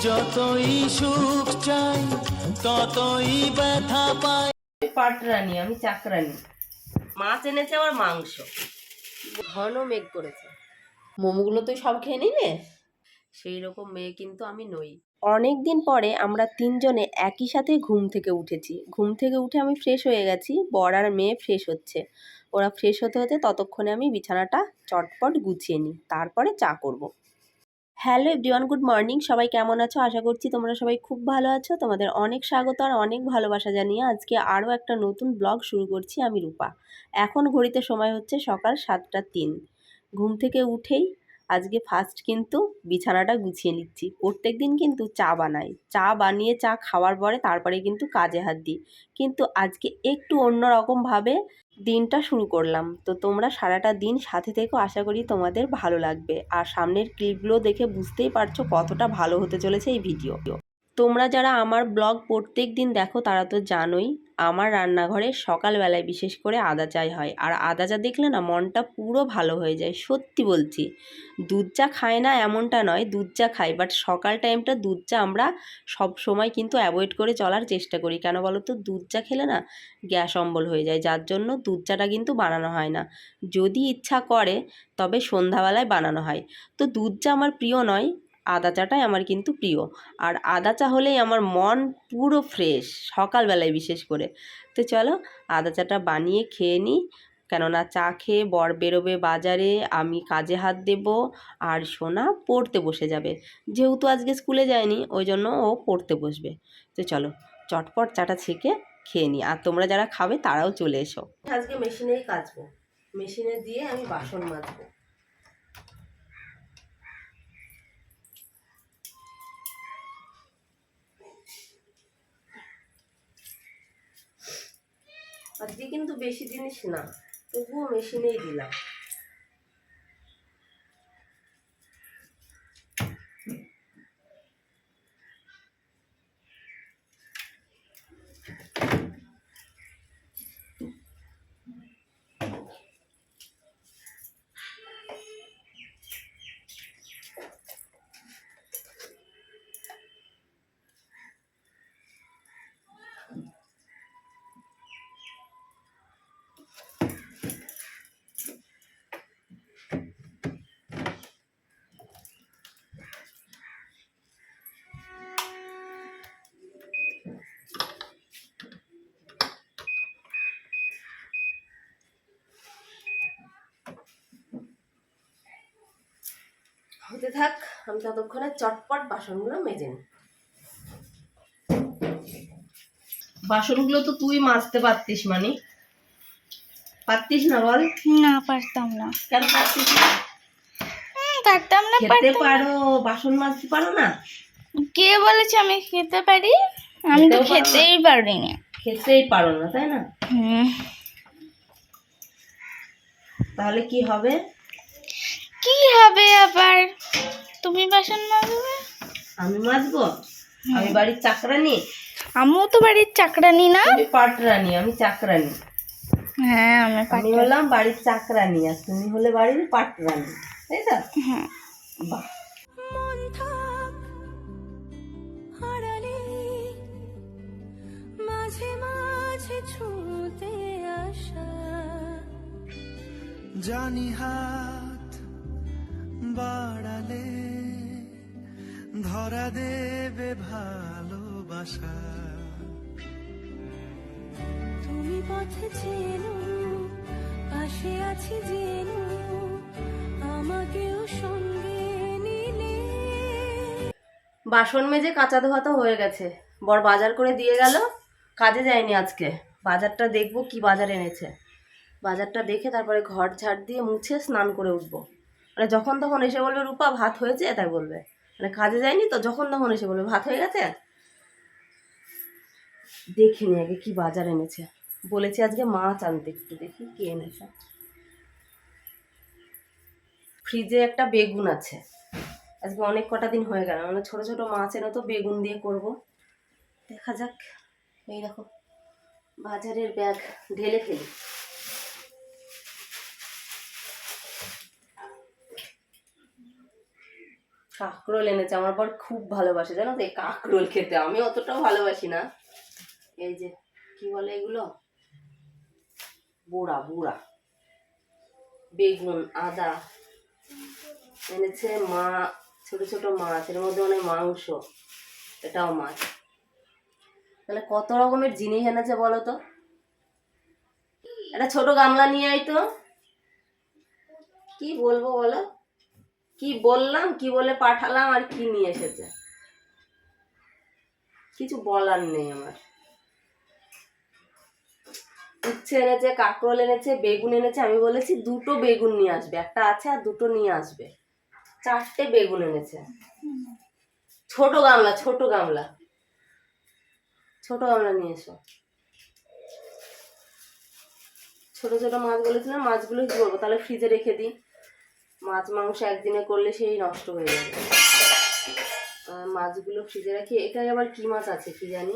যতই সুখ চাই ততই ব্যথা পাই। পাটরানি আমি চাকরানি। মাছ এনেছে আবার মাংস। ঘন মেঘ করেছে। মোমোগুলো তুই সব খেয়ে নিলে? সেই রকম মেয়ে কিন্তু আমি নই। অনেক দিন পরে আমরা তিনজনে একই সাথে ঘুম থেকে উঠেছি। ঘুম থেকে উঠে আমি ফ্রেশ হয়ে গেছি। বর আর মেয়ে ফ্রেশ হচ্ছে। ওরা ফ্রেশ হতে হতে ততক্ষণে আমি বিছানাটা চটপট গুছিয়ে নিই। তারপরে চা করব। Hello everyone, good morning. সবাই কেমন আছো? আশা করছি তোমরা সবাই খুব ভালো আছো। তোমাদের অনেক স্বাগত আর অনেক ভালোবাসা জানিয়ে আজকে আরও একটা নতুন ব্লগ শুরু করছি আমি রূপা। এখন ঘড়িতে সময় হচ্ছে সকাল সাতটা তিন। ঘুম থেকে উঠেই আজকে ফার্স্ট কিন্তু বিছানাটা গুছিয়ে নিচ্ছি। প্রত্যেক দিন কিন্তু চা বানাই। চা বানিয়ে চা খাওয়ার পরে তারপরে কিন্তু কাজে হাত দিই। কিন্তু আজকে একটু অন্যরকমভাবে দিনটা শুরু করলাম। তো তোমরা সারাটা দিন সাথে থেকেও আশা করি তোমাদের ভালো লাগবে। আর সামনের ক্লিপগুলো দেখে বুঝতেই পারছ কতটা ভালো হতে চলেছে এই ভিডিও তোমরা যারা আমার ব্লগ প্রত্যেক দিন দেখো, তারা তো জানোই আমার রান্নাঘরে সকালবেলায় বিশেষ করে আদা চাই হয়। আর আদা চা দেখলে না মনটা পুরো ভালো হয়ে যায়, সত্যি বলছি। দুধ চা খায় না এমনটা নয়, দুধ চা খাই বাট সকাল টাইমটা দুধ চা আমরা সব সময় কিন্তু অ্যাভয়েড করে চলার চেষ্টা করি। কেন বলো তো দুধ চা খেলে না গ্যাস অম্বল হয়ে যায়, যার জন্য দুধ চাটা কিন্তু বানানো হয় না। যদি ইচ্ছা করে, তবে সন্ধ্যাবেলায় বানানো হয়। তো দুধ চা আমার প্রিয় নয় আদা চাটাই আমার কিন্তু প্রিয়। আর আদা চা হলেই আমার মন পুরো ফ্রেশ সকালবেলায় বিশেষ করে। তো চলো আদা চাটা বানিয়ে খেয়ে নিই। কেননা চা খেয়ে বর বেরোবে বাজারে, আমি কাজে হাত দেব আর সোনা পড়তে বসে যাবে। যেহেতু আজকে স্কুলে যায়নি, ওই জন্য ও পড়তে বসবে। তো চলো, চটপট চাটা ছেঁকে খেয়ে নিই। আর তোমরা যারা খাবে তারাও চলে এসো। আজকে মেশিনেই কাচবো। মেশিনে দিয়ে আমি বাসন মাজবো। আজকে কিন্তু বেশি জিনিস না। তবুও মেশিনেই দিলাম। থাক আমি ততক্ষণে চটপট বাসনগুলো মেজে নিই বাসনগুলো তো তুই মাজতে পারতিস মানে। পারতিস না বল? না পারতাম না। কেন পারতিস না? পারতাম না খেতে পারো বাসন মাজতে পারো না? কে বলেছে আমি খেতে পারি? আমি তো? খেতেই পারি না। খেতেই পারো না তাই না? হুম, তাহলে কি হবে? কি হবে আবার? তুমি বাসন মাজবে? আমি মাজবো? আমি বাড়ির চাকরানি? আমিও তো বাড়ির চাকরানি না। তুমি পাটরানি আমি চাকরানি। হ্যাঁ আমি আমি হলাম বাড়ির চাকরানি আর তুমি হলে বাড়ির পাটরানি তাই তো? হ্যাঁ। বাহ। মাঝে মাঝে ছুঁতে আসা। জানি হাত বাড়ালে ধরা দেবে ভালোবাসা। তুমি পথে চেনো পাশে আছি জেনো আমাকেও সঙ্গে নিলে। বাসন মেজে কাঁচা ধোয়া তো হয়ে গেছে। বর বাজার করে দিয়ে গেল কাজে যায়নি আজকে। বাজারটা দেখব কি বাজার এনেছে। বাজারটা দেখে তারপরে ঘর ঝাড় দিয়ে মুছে স্নান করে উঠবো। মানে যখন তখন এসে বলবে, রূপা, ভাত হয়েছে? তাই বলবে। মানে কাজে যায়নি তো, যখন তখন এসে বলবে, ভাত হয়ে গেছে? দেখিনি আগে কি বাজার এনেছে। বলেছি আজকে মাছ আনতে একটু, দেখি কি এনেছে। ফ্রিজে একটা বেগুন আছে। আজকে অনেক কটা দিন হয়ে গেল মানে ছোট ছোট মাছ এনে তো বেগুন দিয়ে করব। দেখা যাক। এই দেখো, বাজারের ব্যাগ ঢেলে ফেলি। কাঁকরোল এনেছে, আমার পর খুব ভালোবাসে, জানো তো এই কাঁকরোল খেতে, আমি অতটাও ভালোবাসি না। এই যে, কি বলে এগুলো? বুড়া বুড়া। বেগুন, আদা এনেছে মা, ছোট ছোট মাছ, এর মধ্যে অনেক মাংস, এটাও মাছ। তাহলে কত রকমের জিনিস এনেছে বলো তো? একটা ছোট গামলা নিয়ে আয় তো। কি বলব বলো? কি বললাম, কি বলে পাঠালাম আর কি নিয়ে এসেছে? কিছু বলার নেই আমার। উচ্ছে এনেছে, কাঁকরোল এনেছে, বেগুন এনেছে, আমি বলেছি দুটো বেগুন নিয়ে আসবে, একটা আছে আর দুটো নিয়ে আসবে। চারটে বেগুন এনেছে। ছোট গামলা ছোট গামলা। ছোট গামলা নিয়ে এসো। ছোট ছোট মাছ বলেছিলাম মাছগুলো কি করব? তাহলে ফ্রিজে রেখে দিই। মাছ মাংস একদিনে করলে সেই নষ্ট হয়ে যাবে। মাছগুলো ফ্রিজে রাখি। এটাই আবার কি মাছ আছে কি জানি?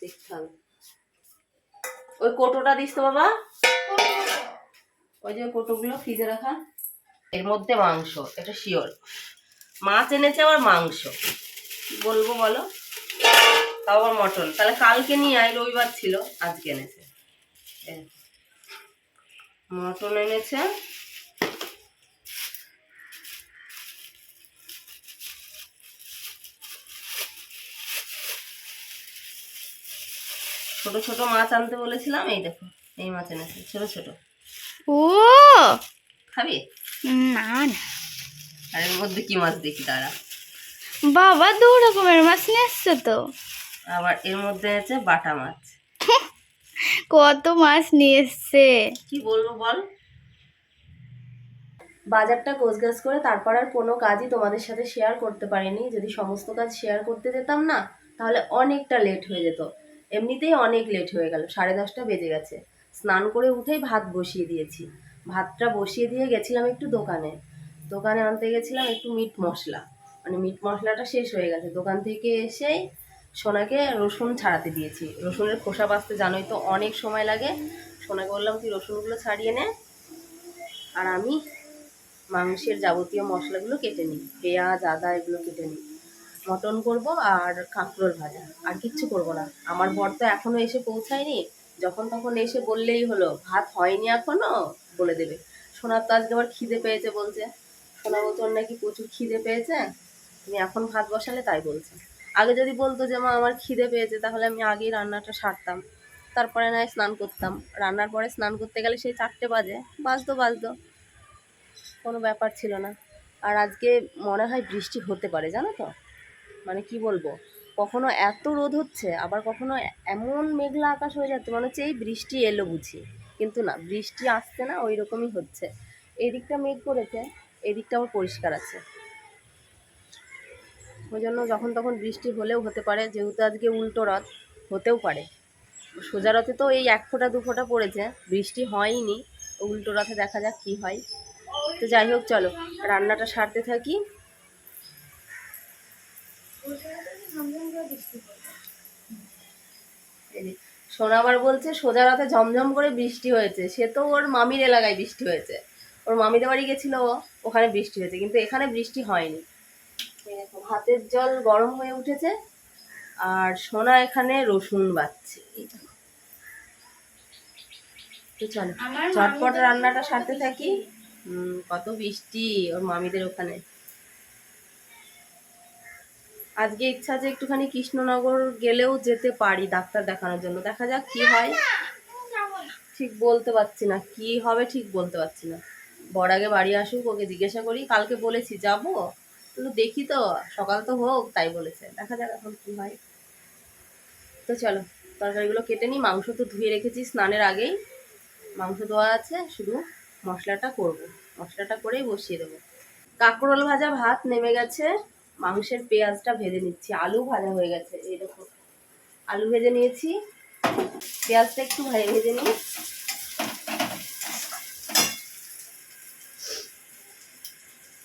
দেখতে হবে। ওই কোটোটা দিস তো বাবা। ওই যে কোটোগুলো ফ্রিজে রাখা। এর মধ্যে মাংস এটা শিওর। মাছ এনেছে আবার মাংস। বলব বলো? তাও আবার মটন। তাহলে কালকে নিয়ে আয় রবিবার ছিল আজকে এনেছে। মটন এনেছে। ছোট ছোট মাছ আনতে বলেছিলাম এই দেখো এই মাছ এনেছে ছোট ছোট। ও! খাবি? না না। আর এর মধ্যে কি মাছ দেখি দাঁড়া। বাবা দু রকমের মাছ নিয়ে তো। আবার এর মধ্যে আছে বাটা মাছ। কত মাছ নিয়ে এসছে কি বলব বল? বাজারটা গোছগাছ করে তারপর আর কোনো কাজই তোমাদের সাথে শেয়ার করতে পারিনি। যদি সমস্ত কাজ শেয়ার করতে যেতাম না তাহলে অনেকটা লেট হয়ে যেত। এমনিতেই অনেক লেট হয়ে গেল, সাড়ে দশটা বেজে গেছে। স্নান করে উঠেই ভাত বসিয়ে দিয়েছি। ভাতটা বসিয়ে দিয়ে গেছিলাম একটু দোকানে। দোকানে আনতে গেছিলাম একটু মিট মশলা। মানে মিট মশলাটা শেষ হয়ে গেছে। দোকান থেকে এসেই সোনাকে রসুন ছাড়াতে দিয়েছি। রসুনের খোসা বাঁচতে জানোই তো অনেক সময় লাগে। সোনাকে বললাম, তুই রসুনগুলো ছাড়িয়ে নে। আর আমি মাংসের যাবতীয় মশলাগুলো কেটে নিই। পেঁয়াজ, আদা এগুলো কেটে নিই। মটন করব আর কাঁকরোল ভাজা। আর কিচ্ছু করব না। আমার বর তো এখনও এসে পৌঁছায়নি। যখন তখন এসে বললেই হলো, ভাত হয়নি এখনও? বলে দেবে। সোনার তো আজকে আবার খিদে পেয়েছে বলছে। সোনা বলছে নাকি প্রচুর খিদে পেয়েছে। তুমি এখন ভাত বসালে তাই বলছে। আগে যদি বলতো যে, মা, আমার খিদে পেয়েছে, তাহলে আমি আগেই রান্নাটা সারতাম। তারপরে নয় স্নান করতাম। রান্নার পরে স্নান করতে গেলে সেই চারটে বাজে। বাজতো বাজতো। কোনো ব্যাপার ছিল না। আর আজকে মনে হয় বৃষ্টি হতে পারে, জানো তো? মানে কি বলব? কখনো এত রোদ হচ্ছে, আবার কখনো এমন মেঘলা আকাশ হয়ে যাচ্ছে, মনে হচ্ছে এই বৃষ্টি এলো বুঝি। কিন্তু না, বৃষ্টি আসছে না ওই রকমই হচ্ছে। এদিকটা মেঘ করেছে, এদিকটা আবার পরিষ্কার আছে। ওই জন্য যখন তখন বৃষ্টি হলেও হতে পারে, যেহেতু আজকে উল্টো রথ, হতেও পারে। সোজা রথে তো এই এক ফোঁটা, দু ফোঁটা পড়েছে, বৃষ্টি হয়নি, উল্টো রথে দেখা যাক কি হয়। তো যাই হোক, চলো, রান্নাটা সারতে থাকি। সোনা আবার বলছে সোজা রাতে ঝমঝম করে বৃষ্টি হয়েছে। সে তো ওর মামির এলাকায় বৃষ্টি হয়েছে। ওর মামিদের বাড়ি গেছিল ওখানে বৃষ্টি হয়েছে কিন্তু এখানে বৃষ্টি হয়নি। ভাতের জল গরম হয়ে উঠেছে আর সোনা এখানে রসুন বাচ্ছে। এই তো চলো চটপট রান্নাটা সারতে থাকি। হুম, কত বৃষ্টি ওর মামিদের ওখানে। আজকে ইচ্ছা আছে একটুখানি কৃষ্ণনগর গেলেও যেতে পারি ডাক্তার দেখানোর জন্য। দেখা যাক কি হয়। ঠিক বলতে পারছি না। কি হবে ঠিক বলতে পারছি না। বর আগে বাড়ি আসুক ওকে জিজ্ঞাসা করি কালকে বলেছি যাব? কিন্তু দেখি তো সকাল তো হোক তাই বলেছে। দেখা যাক এখন কি হয়। তো চলো তরকারিগুলো কেটে নিই। মাংস তো ধুয়ে রেখেছি স্নানের আগেই। মাংস ধোয়া আছে শুধু মশলাটা করব। মশলাটা করেই বসিয়ে দেবো। কাঁকরোল ভাজা ভাত নেমে গেছে। মাংসের পেঁয়াজটা ভেজে নিচ্ছি। আলু ভাজা হয়ে গেছে দেখো। আলু ভেজে নিয়েছি। পেঁয়াজটা একটু ভাজে ভেজে নিই।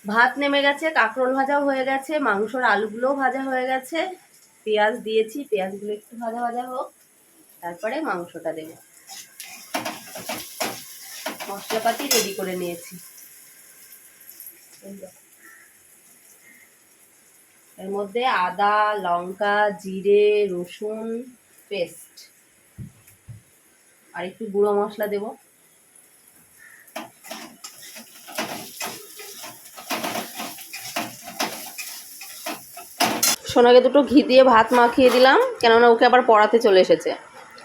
ভাত নেমে গেছে, কাঁকরোল ভাজাও হয়ে গেছে, মাংসর আলুগুলোও ভাজা হয়ে গেছে। পেঁয়াজ দিয়েছি, পেঁয়াজগুলো একটু ভাজা ভাজা হোক, তারপরে মাংসটা দেবো। মশলাপাতি রেডি করে নিয়েছি। এর মধ্যে আদা, লঙ্কা, জিরে, রসুন, পেস্ট। আর একটু গুঁড়ো মশলা দেব। সোনাকে দুটো ঘি দিয়ে ভাত মাখিয়ে দিলাম, কেননা ওকে আবার পড়াতে চলে এসেছে।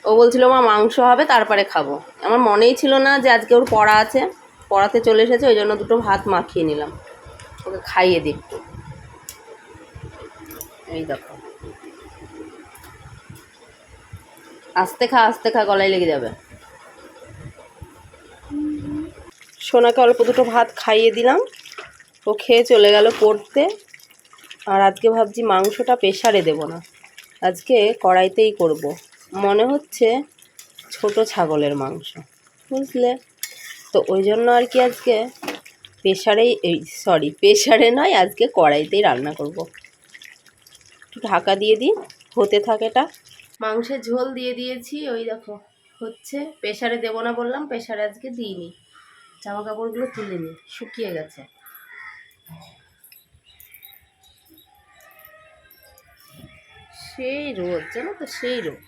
ও বলছিল, মা, মাংস হবে, তারপরে খাব। আমার মনেই ছিল না যে আজকে ওর পড়া আছে, পড়াতে চলে এসেছে, ওই জন্য দুটো ভাত মাখিয়ে নিলাম। ওকে খাইয়ে দিই একটু। এই দেখো। আস্তে খা আস্তে খা, গলায় লেগে যাবে। সোনাকে অল্প দুটো ভাত খাইয়ে দিলাম। ও খেয়ে চলে গেল পড়তে। আর আজকে ভাবছি মাংসটা প্রেশারে দেব না। আজকে কড়াইতেই করব। মনে হচ্ছে ছোট ছাগলের মাংস, বুঝলে? তো ওই জন্য আর কি আজকে প্রেশারেই এই সরি প্রেশারে নয়, আজকে কড়াইতেই রান্না করব। একটু ঢাকা দিয়ে দিই, হতে থাকে এটা। মাংসের ঝোল দিয়ে দিয়েছি, ওই দেখো, হচ্ছে। প্রেশারে দেবো না বললাম প্রেশারে আজকে দিইনি। জামা কাপড়গুলো তুলে নি শুকিয়ে গেছে। সেই রোদ, জানো তো সেই রোদ।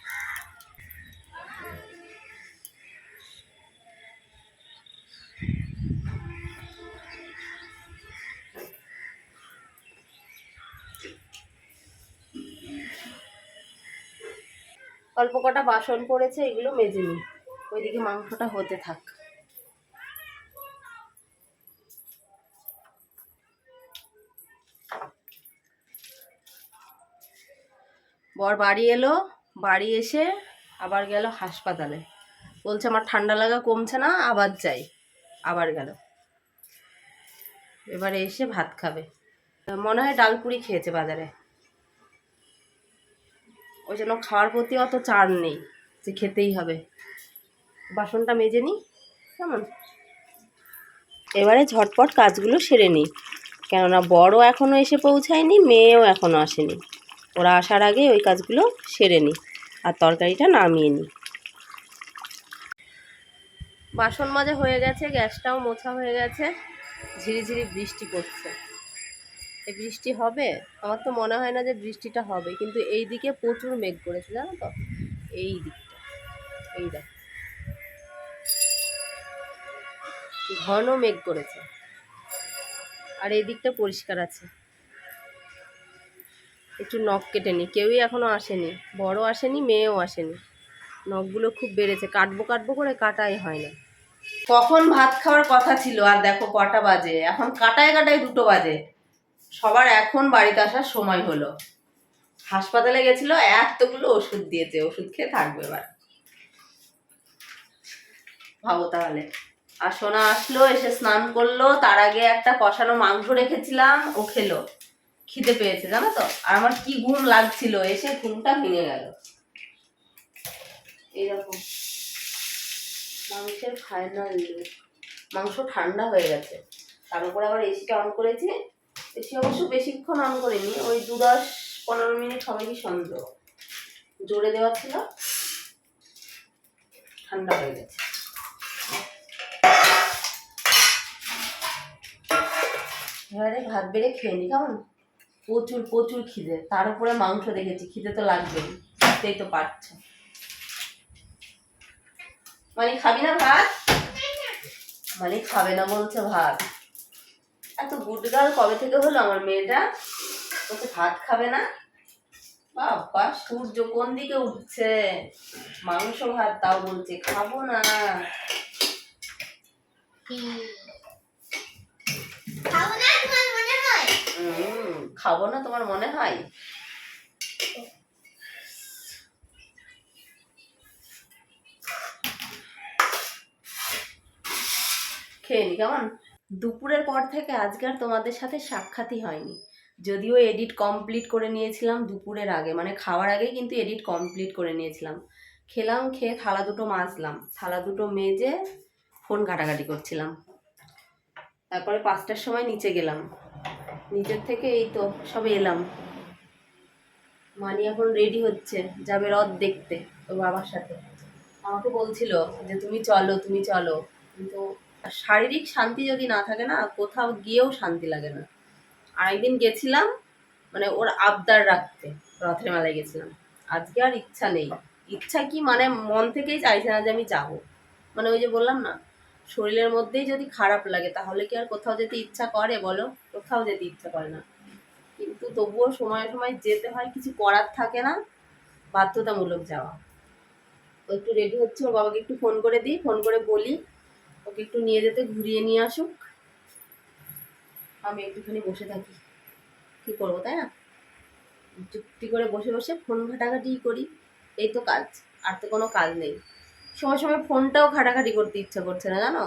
অল্প কটা বাসন পড়েছে এগুলো মেজে নিই। ওইদিকে মাংসটা হতে থাক। বর বাড়ি এলো, বাড়ি এসে আবার গেল হাসপাতালে। বলছে, আমার ঠান্ডা লাগা কমছে না, আবার যাই। আবার গেল। এবারে এসে ভাত খাবে। মনে হয় ডালপুরি খেয়েছে বাজারে। ওই জন্য খাওয়ার প্রতি অত চার নেই যে খেতেই হবে। বাসনটা মেজে নিই, কেমন? এবারে ঝটপট কাজগুলো সেরে নিই। কেননা বড় এখনও এসে পৌঁছায়নি, মেয়েও এখনও আসেনি। ওরা আসার আগে ওই কাজগুলো সেরে নিই আর তরকারিটা নামিয়ে নিই। বাসন মাজা হয়ে গেছে, গ্যাসটাও মোছা হয়ে গেছে, ঝিরিঝিরি বৃষ্টি পড়ছে। এই বৃষ্টি হবে? আমার তো মনে হয় না যে বৃষ্টিটা হবে, কিন্তু এই দিকে প্রচুর মেঘ করেছে, জানো তো? এই দিকটা, এই দেখ। ঘন মেঘ করেছে। আর এই দিকটা পরিষ্কার আছে। একটু নখ কেটে নি, কেউই এখনও আসেনি, বড় আসেনি, মেয়েও আসেনি। নখগুলো খুব বেড়েছে, কাটবো কাটবো করে কাটাই হয় না। কখন ভাত খাওয়ার কথা ছিল, আর দেখো কটা বাজে, এখন কাটায় কাটায় দুটো বাজে। সবার এখন বাড়িতে আসার সময় হলো। হাসপাতালে গেছিল, এতগুলো ওষুধ দিয়েছে, ওষুধ খেয়ে থাকবে এবার। ভাবো তাহলে। আর সোনা আসলো, এসে স্নান করল, তার আগে একটা কষানো মাংস রেখেছিলাম, ও খেলো। খিদে পেয়েছে, জানো তো? আর আমার কি ঘুম লাগছিল, এসে ঘুমটা ভেঙে গেল। এইরকম। মাংসের ফাইনাল মাংস ঠান্ডা হয়ে গেছে। তার উপরে আবার এসিটা অন করেছি এসি অবশ্য বেশিক্ষণ অন করিনি, ওই দু দশ পনেরো মিনিট হবে কি সন্দেহ জোরে দেওয়া ছিল। ঠান্ডা হয়ে গেছে। এবারে ভাত বেড়ে খেয়ে নি, কেমন? প্রচুর প্রচুর খিদে। তার উপরে মাংস দেখেছি, খিদে তো লাগবেই বুঝতেই তো পারছ। মানে খাবি না ভাত? মানে খাবে না বলছে ভাত। এত গুডগাল কবে থেকে হলো আমার মেয়েটা? ওকে ভাত খাবে না? বাবা সূর্য কোন দিকে উঠছে? মাংস ভাত তাও বলছে খাব না। খাব না তোমার মনে হয়? খেয়ে নি কেমন? দুপুরের পর থেকে আজকে আর তোমাদের সাথে সাক্ষাৎই হয়নি। যদিও এডিট কমপ্লিট করে নিয়েছিলাম দুপুরের আগে মানে খাওয়ার আগে কিন্তু এডিট কমপ্লিট করে নিয়েছিলাম। খেলাম, খেয়ে থালা দুটো মাজলাম। থালা দুটো মেজে ফোন ঘাটাঘাটি করছিলাম। তারপরে পাঁচটার সময় নিচে গেলাম। নিচের থেকে এই তো সবে এলাম। মানি এখন রেডি হচ্ছে, যাবে রথ দেখতে ওর বাবার সাথে। আমাকে বলছিল যে, তুমি চলো তুমি চলো। কিন্তু শারীরিক শান্তি যদি না থাকে না, কোথাও গিয়েও শান্তি লাগে না। আরেকদিন গেছিলাম মানে ওর আবদার রাখতে রথের মেলায় গেছিলাম। আজকে আর ইচ্ছা নেই। ইচ্ছা কি মানে মন থেকেই চাইছে না যে আমি যাব। মানে ওই যে বললাম না, শরীরের মধ্যেই যদি খারাপ লাগে, তাহলে কি আর কোথাও যেতে ইচ্ছা করে বলো? কোথাও যেতে ইচ্ছা করে না। কিন্তু তবুও সময় সময় যেতে হয়, কিছু করার থাকে না, বাধ্যতামূলক যাওয়া। একটু রেডি হচ্ছে, ওর বাবাকে একটু ফোন করে দিই ফোন করে বলি। ওকে একটু নিয়ে যেতে ঘুরিয়ে নিয়ে আসুক। আমি একটুখানি বসে থাকি। কি করব তাই না? চুক্তি করে বসে বসে ফোন ঘাটাঘাটি করি। এই তো কাজ আর তো কোনো কাজ নেই। সময় সময় ফোনটাও ঘাটাঘাটি করতে ইচ্ছা করছে না জানো?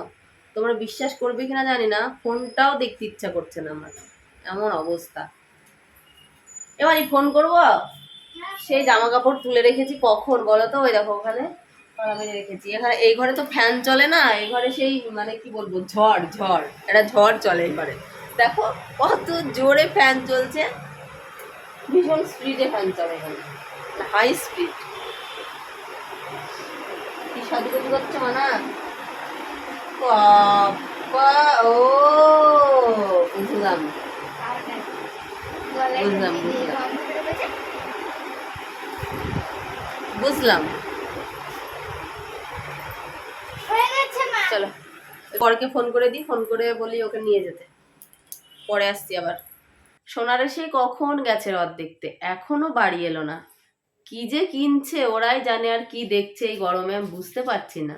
তোমরা বিশ্বাস করবে কিনা জানি না ফোনটাও দেখতে ইচ্ছা করছে না আমার। এমন অবস্থা। এবারই ফোন করব? সেই জামা কাপড় তুলে রেখেছি কখন? বলো তো ওই দেখো ওখানে। এই ঘরে তো ফ্যান চলে না এই ঘরে সেই মানে কি বলব ঝড় ঝড় একটা ঝড় চলে এই ঘরে। দেখো কত জোরে ফ্যান চলছে ভীষণ স্পিডে ফ্যান চলে এখানে। হাই স্পিড কি সাজুগুজু করছে মানা? বাবা ও বুঝলাম। বুঝলাম, বুঝলাম। বুঝলাম হয়ে গেছে মা চলো। পরকে ফোন করে দিই ফোন করে বলি ওকে নিয়ে যেতে। পরে আসছি আবার। সোনারে সে কখন গেছে রথ দেখতে? এখনও বাড়ি এলো না। কি যে কিনছে ওরাই জানে আর কি দেখছে এই গরমে আমি বুঝতে পারছি না।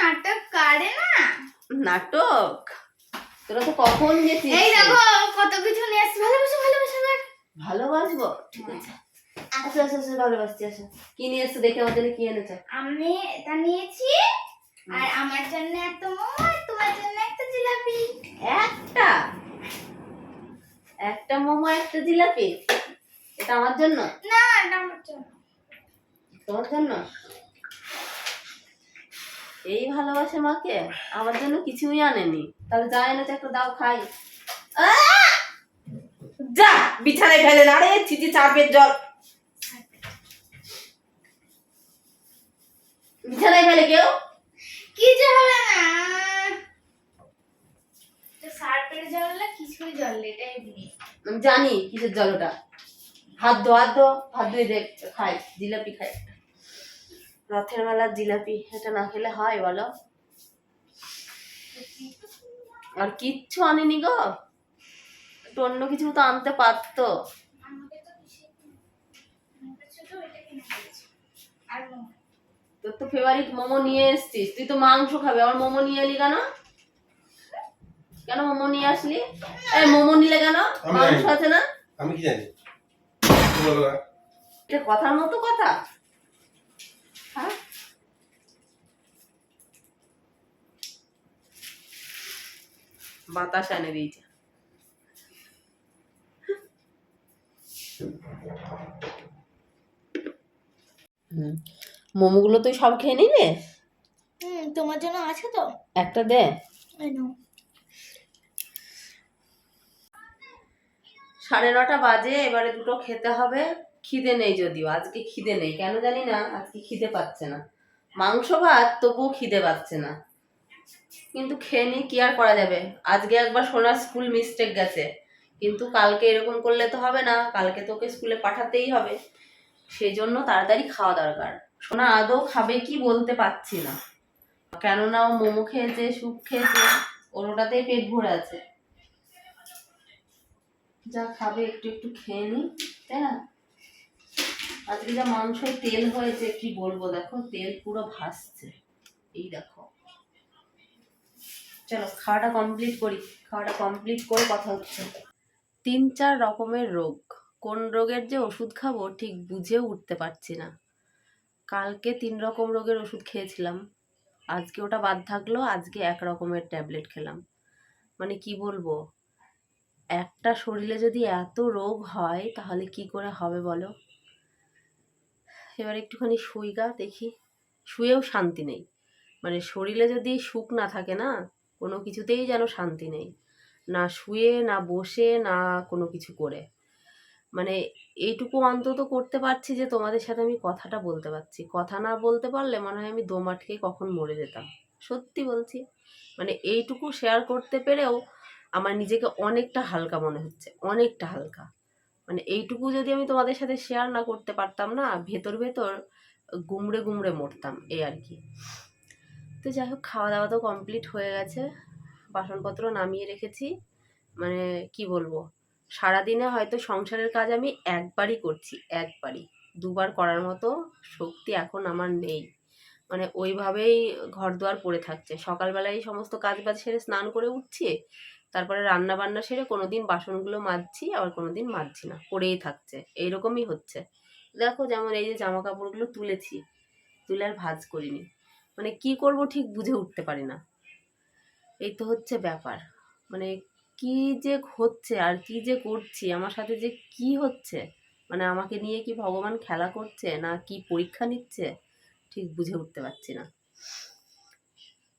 নাটক করে না? নাটক? তোরা তো কখন গেছিস? এই দেখো কত কিছু নিয়ে আসছি। ভালোবাসো ভালোবাসো। ভালোবাসবো? ঠিক আছে। আচ্ছা আচ্ছা আচ্ছা ভালোবাসছি আচ্ছা। কি নিয়ে এসছো দেখে আমার জন্য কি এনেছো? আমি এটা নিয়েছি আর আমার জন্য এত মোমো আর তোমার জন্য একটা জিলাপি। একটা? একটা মোমো একটা জিলাপি? এটা আমার জন্য? না এটা আমার জন্য। তোমার জন্য? এই ভালোবাসে মাকে? আমার জন্য কিছুই আনেনি। তাহলে যা এনেছে একটা দাও খাই। যা বিছানায় ফেলে না রে চিচি চাপের জল। বিছানায় ফেলে কেউ? কিছু হবে না? তো সার্ফের জল কিছুই জল এটাই আমি জানি কিসের জল ওটা হাত ধো হাত ধো হাত ধুয়ে দেখ খাই জিলাপি খাই। রথের মেলার জিলাপি এটা না খেলে হয় বলো? আর কিচ্ছু আনেনি গো। একটু অন্য কিছু তো আনতে পারতো। আর তোর তো ফেভারিট মোমো নিয়ে এসছিস। তুই তো মাংস খাবে আমার মোমো নিয়ে এলি কেন? কেন মোমো নিয়ে আসলি? এই মোমো নিলে কেন? মাংস আছে না? আমি কি জানি? এটা কথার মতো কথা। হ্যাঁ? বাতাস এনে দিয়েছে। মোমোগুলো তুই সব খেয়ে নিলে হুম তোমার জন্য আছে তো। একটা দে। সাড়ে নটা বাজে এবারে দুটো খেতে হবে। খিদে নেই যদিও আজকে খিদে নেই। কেন জানি না আজকে খিদে পাচ্ছে না। মাংস ভাত তবুও খিদে পাচ্ছে না। কিন্তু খেয়ে নি কি আর করা যাবে? আজকে একবার সোনার স্কুল মিস্টেক গেছে। কিন্তু কালকে এরকম করলে তো হবে না। কালকে তোকে স্কুলে পাঠাতেই হবে। সেই জন্য তাড়াতাড়ি খাওয়া দরকার। সোনা আদৌ খাবে কি বলতে পারছি না। কেননা ও মোমো খেয়েছে, স্যুপ খেয়েছে ওর ওটাতেই পেট ভরে আছে। যা খাবে, একটু একটু খেয়ে নি, তাই না? আজকে যা মাংসের তেল হয়েছে, কি বলব দেখো, তেল পুরো ভাসছে। এই দেখো। চলো, খাওয়াটা কমপ্লিট করি। খাওয়াটা কমপ্লিট করে কথা হচ্ছে। তিন চার রকমের রোগ। কোন রোগের যে ওষুধ খাব, ঠিক বুঝেও উঠতে পারছি না। কালকে তিন রকম রোগের ওষুধ খেয়েছিলাম। আজকে ওটা বাদ থাকল, আজকে এক রকমের ট্যাবলেট খেলাম। মানে কি বলব? একটা শরীরে যদি এত রোগ হয়, তাহলে কি করে হবে বলো? এবার একটুখানি শুই গা, দেখি। শুয়েও শান্তি নেই। মানে শরীরে যদি সুখ না থাকে না, কোনো কিছুতেই যেন শান্তি নেই। না শুয়ে, না বসে, না কোনো কিছু করে। মানে এইটুকু অন্তত করতে পারছি যে তোমাদের সাথে আমি কথাটা বলতে পারছি। কথা না বলতে পারলে মনে হয় আমি দম কখন মরে যেতাম। সত্যি বলছি। মানে এইটুকু শেয়ার করতে পেরেও আমার নিজেকে অনেকটা হালকা মনে হচ্ছে। অনেকটা হালকা। মানে এইটুকু যদি আমি তোমাদের সাথে শেয়ার না করতে পারতাম না, ভেতর ভেতর গুমড়ে গুমড়ে মরতাম, এই আর কি। তো যাই হোক, খাওয়া দাওয়া তো কমপ্লিট হয়ে গেছে। বাসনপত্র নামিয়ে রেখেছি। মানে কি বলব? সারাদিনে হয়তো সংসারের কাজ আমি একবারই করছি, একবারই। দুবার করার মতো শক্তি এখন আমার নেই। মানে ওইভাবেই ঘর দুয়ার পড়ে থাকছে। সকালবেলায় সমস্ত কাজ বাজ সেরে স্নান করে উঠছি, তারপরে রান্না বান্না সেরে কোনোদিন বাসনগুলো মাজছি, আবার কোনোদিন মাজছি না। পড়েই থাকছে। এইরকমই হচ্ছে। দেখো যেমন এই যে জামা কাপড়গুলো তুলেছি, তুলে আর ভাঁজ করিনি। মানে কি করব ঠিক বুঝে উঠতে পারি না। এই তো হচ্ছে ব্যাপার। মানে কি যে হচ্ছে আর কি যে করছি? আমার সাথে যে কি হচ্ছে? মানে আমাকে নিয়ে কি ভগবান খেলা করছে না কি পরীক্ষা নিচ্ছে? ঠিক বুঝে উঠতে পারছি না।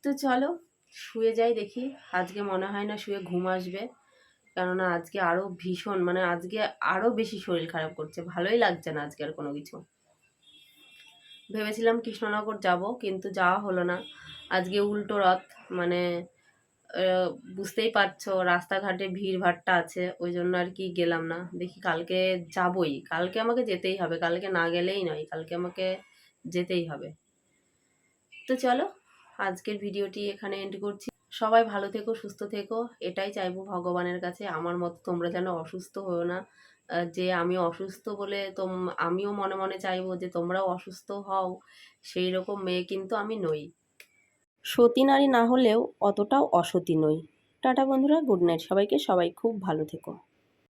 তো চলো, শুয়ে যাই দেখি। আজকে মনে হয় না শুয়ে ঘুম আসবে। কেননা আজকে আরও ভীষণ মানে আজকে আরও বেশি শরীর খারাপ করছে। ভালোই লাগছে না আজকে আর কোনো কিছু। ভেবেছিলাম কৃষ্ণনগর যাব, কিন্তু যাওয়া হলো না। আজকে উল্টো রথ মানে বুঝতেই পারছ, রাস্তাঘাটে ভিড় ভাট্টা আছে, ওই জন্য আর কি গেলাম না। দেখি কালকে যাবই, কালকে আমাকে যেতেই হবে, কালকে না গেলেই নয়, কালকে আমাকে যেতেই হবে। তো চলো, আজকের ভিডিওটি এখানে এন্ড করছি। সবাই ভালো থেকো, সুস্থ থেকো, এটাই চাইব ভগবানের কাছে। আমার মতো তোমরা যেন অসুস্থ হও না। যে আমি অসুস্থ বলে তোম, আমিও মনে মনে চাইব যে তোমরাও অসুস্থ হও, সেই রকম মেয়ে কিন্তু আমি নই। সতী নারী না হলেও অতটাও অসতী নই। টাটা বন্ধুরা, গুড নাইট। সবাইকে সবাই খুব ভালো থেকো।